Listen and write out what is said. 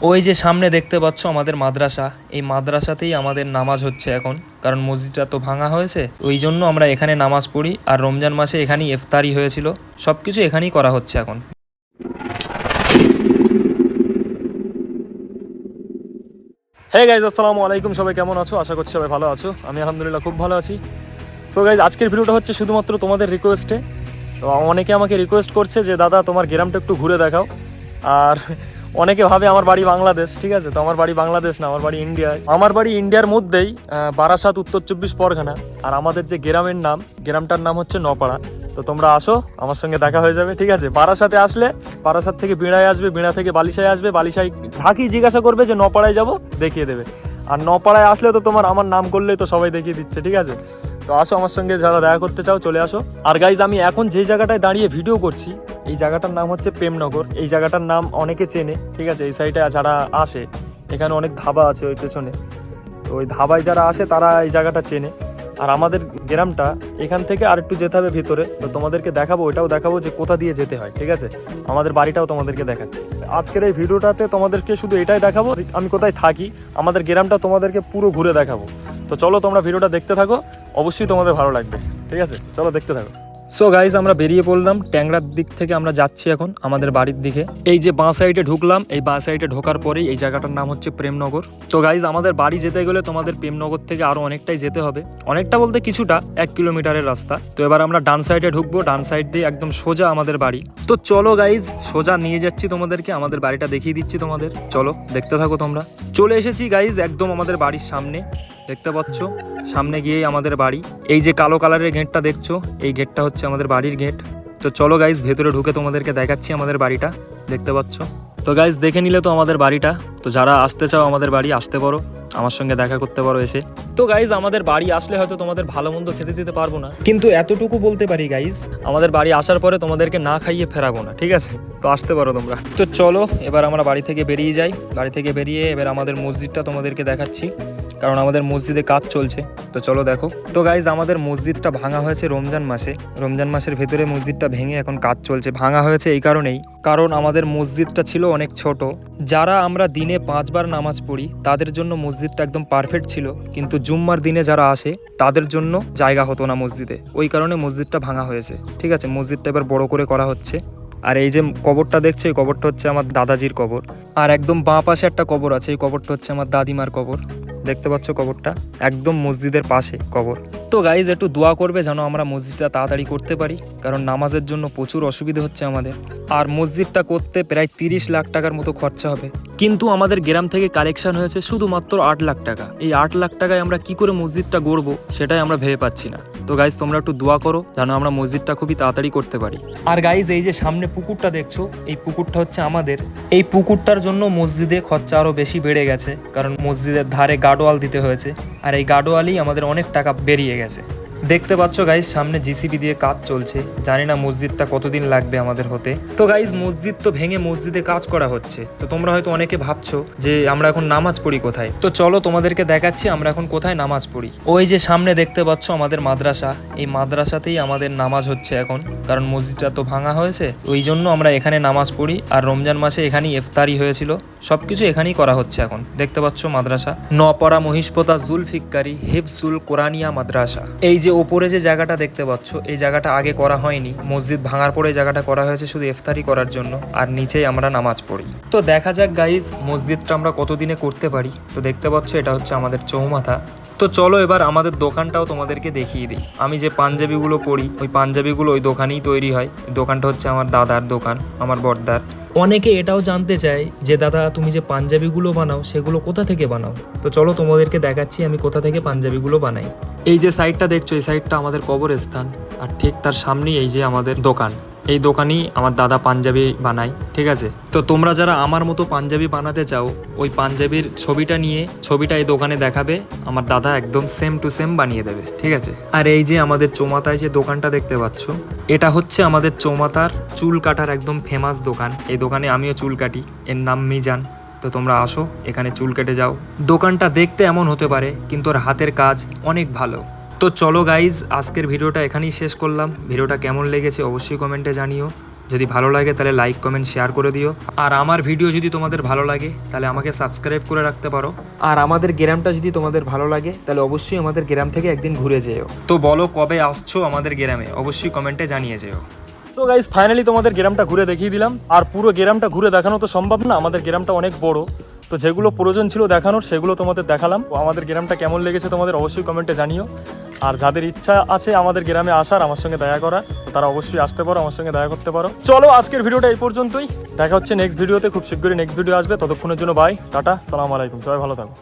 ওই যে সামনে দেখতে পাচ্ছ আমাদের মাদ্রাসা, এই মাদ্রাসাতেই আমাদের নামাজ হচ্ছে এখন। কারণ মসজিদটা তো ভাঙা হয়েছে, ওই জন্য আমরা এখানে নামাজ পড়ি। আর রমজান মাসে এখানেই ইফতারি হয়েছিল সব কিছু এখানেই করা হচ্ছে এখন। হে গাইজ আসসালামু আলাইকুম, সবাই কেমন আছো? আশা করছি সবাই ভালো আছো। আমি আলহামদুলিল্লাহ খুব ভালো আছি। সো গাইজ আজকের ভিডিওটা হচ্ছে শুধুমাত্র তোমাদের রিকোয়েস্টে তো অনেকে আমাকে রিকোয়েস্ট করছে যে, দাদা, তোমার গ্রামটা একটু ঘুরে দেখাও। আর অনেকে ভাবে আমার বাড়ি বাংলাদেশ, ঠিক আছে? তো আমার বাড়ি বাংলাদেশ না, আমার বাড়ি ইন্ডিয়ায় আমার বাড়ি ইন্ডিয়ার মধ্যেই বারাসাত, উত্তর চব্বিশ পরগনা। আর আমাদের যে গ্রামের নাম, গ্রামটার নাম হচ্ছে নপাড়া। তো তোমরা আসো, আমার সঙ্গে দেখা হয়ে যাবে, ঠিক আছে? বারাসাতে আসলে, বারাসাত থেকে বিড়ায় আসবে, বিড়া থেকে বালিশায় আসবে, বালিশায় ঝাঁকি জিজ্ঞাসা করবে যে নপাড়ায় যাব, দেখিয়ে দেবে। আর নপাড়ায় আসলে তো তোমার আমার নাম করলেই তো সবাই দেখিয়ে দিচ্ছে, ঠিক আছে? তো আসো আমার সঙ্গে, যারা দেখা করতে চাও, চলে আসো। আর গাইজ আমি এখন যে জায়গাটায় দাঁড়িয়ে ভিডিও করছি এই জায়গাটার নাম হচ্ছে প্রেমনগর। এই জায়গাটার নাম অনেকে চেনে, ঠিক আছে? এই সাইডে যারা আসে, এখানে অনেক ধাবা আছে ওই পেছনে। তো ওই ধাবায় যারা আসে, তারা এই জায়গাটা চেনে। আর আমাদের গ্রামটা এখান থেকে আর একটু যেতে হবে ভিতরে। তো তোমাদেরকে দেখাবো ওটাও দেখাবো যে কোথা দিয়ে যেতে হয়, ঠিক আছে? আমাদের বাড়িটাও তোমাদেরকে দেখাচ্ছি। আজকের এই ভিডিওটাতে তোমাদেরকে শুধু এটাই দেখাবো, আমি কোথায় থাকি, আমাদের গ্রামটা তোমাদেরকে পুরো ঘুরে দেখাবো। তো চলো তোমরা ভিডিওটা দেখতে থাকো, অবশ্যই তোমাদের ভালো লাগবে, ঠিক আছে? চলো দেখতে থাকো। সো গাইজ আমরা বেরিয়ে পড়লাম। ট্যাংরার দিক থেকে আমরা যাচ্ছি এখন আমাদের বাড়ির দিকে। এই যে বাঁ সাইডে ঢুকলাম, এই বাঁ সাইডে ঢোকার পরেই এই জায়গাটার নাম হচ্ছে প্রেমনগর। তো গাইজ আমাদের বাড়ি যেতে গেলে তোমাদের প্রেমনগর থেকে আরও অনেকটাই যেতে হবে। অনেকটা বলতে কিছুটা, এক কিলোমিটারের রাস্তা। তো এবার আমরা ডান সাইডে ঢুকবো, ডান সাইড দিয়ে একদম সোজা আমাদের বাড়ি। তো চলো গাইজ সোজা নিয়ে যাচ্ছি তোমাদেরকে, আমাদের বাড়িটা দেখিয়ে দিচ্ছি তোমাদের। চলো, দেখতে থাকো তোমরা। চলে এসেছি গাইজ একদম আমাদের বাড়ির সামনে। দেখতে পাচ্ছ, সামনে গিয়েই আমাদের বাড়ি। এই যে কালো কালারের গেটটা দেখছ, এই গেটটা হচ্ছে আমাদের বাড়ির গেট। তো চলো গাইজ ভেতরে ঢুকে তোমাদেরকে দেখাচ্ছি আমাদের বাড়িটা। দেখতে পাচ্ছ? তো গাইজ দেখে নিলে তো আমাদের বাড়িটা। তো যারা আসতে চাও আমাদের বাড়ি, আসতে পারো। আমার সঙ্গে দেখা করতে পারো এসে। তো গাইজ আমাদের বাড়ি আসলে হয়তো তোমাদের ভালো মন্দ খেতে দিতে পারব না। কিন্তু এতটুকু বলতে পারি গাইজ আমাদের বাড়ি আসার পরে তোমাদেরকে না খাইয়ে ফেরাবো না, ঠিক আছে? তো আসতে পারো তোমরা। তো চলো, এবার আমরা বাড়ি থেকে বেরিয়ে যাই। বাড়ি থেকে বেরিয়ে এবার আমাদের মসজিদটা তোমাদেরকে দেখাচ্ছি। কারণ আমাদের মসজিদে কাজ চলছে। তো চলো দেখো। তো গাইজ আমাদের মসজিদটা ভাঙা হয়েছে রমজান মাসে। রমজান মাসের ভেতরে মসজিদটা ভেঙে এখন কাজ চলছে। ভাঙা হয়েছে এই কারণেই। কারণ আমাদের মসজিদটা ছিল অনেক ছোট। যারা আমরা দিনে পাঁচবার নামাজ পড়ি, তাদের জন্য মসজিদটা একদম পারফেক্ট ছিল। কিন্তু জুম্মার দিনে যারা আসে, তাদের জন্য জায়গা হতো না মসজিদে। ওই কারণে মসজিদটা ভাঙা হয়েছে। ঠিক আছে? মসজিদটা এবার বড় করে করা হচ্ছে। আর এই যে কবরটা দেখছ, এই কবরটা হচ্ছে আমার দাদাজির কবর। আর একদম বাঁ পাশে একটা কবর আছে, এই কবরটা হচ্ছে আমার দাদিমার কবর। দেখতে পাচ্ছ কবরটা? একদম মসজিদের পাশে কবর। তো গাইজ একটু দোয়া করবে যেন আমরা মসজিদটা তাড়াতাড়ি করতে পারি, কারণ নামাজের জন্য প্রচুর অসুবিধা হচ্ছে আমাদের। আর মসজিদটা করতে প্রায় তিরিশ লাখ টাকার মতো খরচা হবে। কিন্তু আমাদের গ্রাম থেকে কালেকশন হয়েছে শুধুমাত্র আট লাখ টাকা। এই আট লাখ টাকায় আমরা কি করে মসজিদটা গড়বো, সেটাই আমরা ভেবে পাচ্ছি না। তো গাইজ তোমরা একটু দোয়া করো যেন আমরা মসজিদটা খুবই তাড়াতাড়ি করতে পারি। আর গাইজ এই যে সামনে পুকুরটা দেখছ, এই পুকুরটা হচ্ছে আমাদের। এই পুকুরটার জন্য মসজিদে খরচা আরও বেশি বেড়ে গেছে, কারণ মসজিদের ধারে গার্ডওয়াল দিতে হয়েছে। আর এই গার্ডওয়ালই আমাদের অনেক টাকা বেরিয়ে গেছে। Cuídense. দেখতে পাচ্ছ গাইজ সামনে জিসিবি দিয়ে কাজ চলছে। জানি না মসজিদটা কতদিন লাগবে আমাদের হতে। তো গাইজ মসজিদ তো ভেঙে মসজিদে কাজ করা হচ্ছে। তো তোমরা হয়তো অনেকে ভাবছ যে আমরা এখন নামাজ পড়ি কোথায়? তো চলো তোমাদেরকে দেখাচ্ছি আমরা এখন কোথায় নামাজ পড়ি। ওই যে সামনে দেখতে পাচ্ছ আমাদের মাদ্রাসা। এই মাদ্রাসাতেই আমাদের নামাজ হচ্ছে এখন। কারণ মসজিদটা তো ভাঙা হয়েছে। ওই জন্য আমরা এখানে নামাজ পড়ি। আর রমজান মাসে এখানেই ইফতারি হয়েছিল। সবকিছু এখানেই করা হচ্ছে এখন। দেখতে পাচ্ছ মাদ্রাসা। নপরা মহিষপতা জুলফিকারি হিফজুল কোরআনিয়া মাদ্রাসা। এই যে ওপরে যে জায়গাটা দেখতে পাচ্ছ, এই জায়গাটা আগে করা হয়নি। মসজিদ ভাঙার পরে এই জায়গাটা করা হয়েছে শুধু ইফতারি করার জন্য, আর নিচেই আমরা নামাজ পড়ি। তো দেখা যাক গাইজ মসজিদটা আমরা কতদিনে করতে পারি? তো দেখতে পাচ্ছ, এটা হচ্ছে আমাদের চৌমাথা। তো চলো এবার আমাদের দোকানটাও তোমাদেরকে দেখিয়ে দিই। আমি যে পাঞ্জাবিগুলো পরি, ওই পাঞ্জাবিগুলো ওই দোকানেই তৈরি হয়। দোকানটা হচ্ছে আমার দাদার দোকান, আমার বড়দার। অনেকে এটাও জানতে চায় যে, দাদা, তুমি যে পাঞ্জাবিগুলো বানাও, সেগুলো কোথা থেকে বানাও? তো চলো তোমাদেরকে দেখাচ্ছি, আমি কোথা থেকে পাঞ্জাবিগুলো বানাই। এই যে সাইডটা দেখছ, এই সাইডটা আমাদের কবরস্থান। আর ঠিক তার সামনেই এই যে আমাদের দোকান। এই দোকানেই আমার দাদা পাঞ্জাবি বানায়, ঠিক আছে? তো তোমরা যারা আমার মতো পাঞ্জাবি বানাতে চাও, ওই পাঞ্জাবির ছবিটা নিয়ে ছবিটা এই দোকানে দেখাবে, আমার দাদা একদম সেম টু সেম বানিয়ে দেবে, ঠিক আছে? আর এই যে আমাদের চৌমাথায় যে দোকানটা দেখতে পাচ্ছ, এটা হচ্ছে আমাদের চৌমাথার চুল কাটার একদম ফেমাস দোকান। এই দোকানে আমিও চুল কাটি, এর নাম মিজান। তো তোমরা আসো, এখানে চুল কেটে যাও। দোকানটা দেখতে এমন হতে পারে, কিন্তু ওর হাতের কাজ অনেক ভালো। তো চলো গাইজ আজকের ভিডিওটা এখানেই শেষ করলাম। ভিডিওটা কেমন লেগেছে অবশ্যই কমেন্টে জানিও। যদি ভালো লাগে তাহলে লাইক কমেন্ট শেয়ার করে দিও। আর আমার ভিডিও যদি তোমাদের ভালো লাগে, তাহলে আমাকে সাবস্ক্রাইব করে রাখতে পারো। আর আমাদের গ্রামটা যদি তোমাদের ভালো লাগে, তাহলে অবশ্যই আমাদের গ্রাম থেকে একদিন ঘুরে যেও। তো বলো কবে আসছো আমাদের গ্রামে? অবশ্যই কমেন্টে জানিয়ে যেও। সো গাইজ ফাইনালি তোমাদের গ্রামটা ঘুরে দেখিয়ে দিলাম। আর পুরো গ্রামটা ঘুরে দেখানো তো সম্ভব না। আমাদের গ্রামটা অনেক বড়। তো যেগুলো প্রয়োজন ছিল দেখানোর, সেগুলো তোমাদের দেখালাম। আমাদের গ্রামটা কেমন লেগেছে তোমাদের অবশ্যই কমেন্টে জানিও। আর যাদের ইচ্ছা আছে আমাদের গ্রামে আসার, আমার সঙ্গে দেখা করা তারা অবশ্যই আসতে পারো, আমার সঙ্গে দেখা করতে পারো। চলো আজকের ভিডিওটা এই পর্যন্তই। দেখা হচ্ছে নেক্সট ভিডিওতে খুব শীঘ্রই নেক্সট ভিডিও আসবে। ততক্ষণের জন্য বাই টাটা, সালাম আলাইকুম, সবাই ভালো থাকো।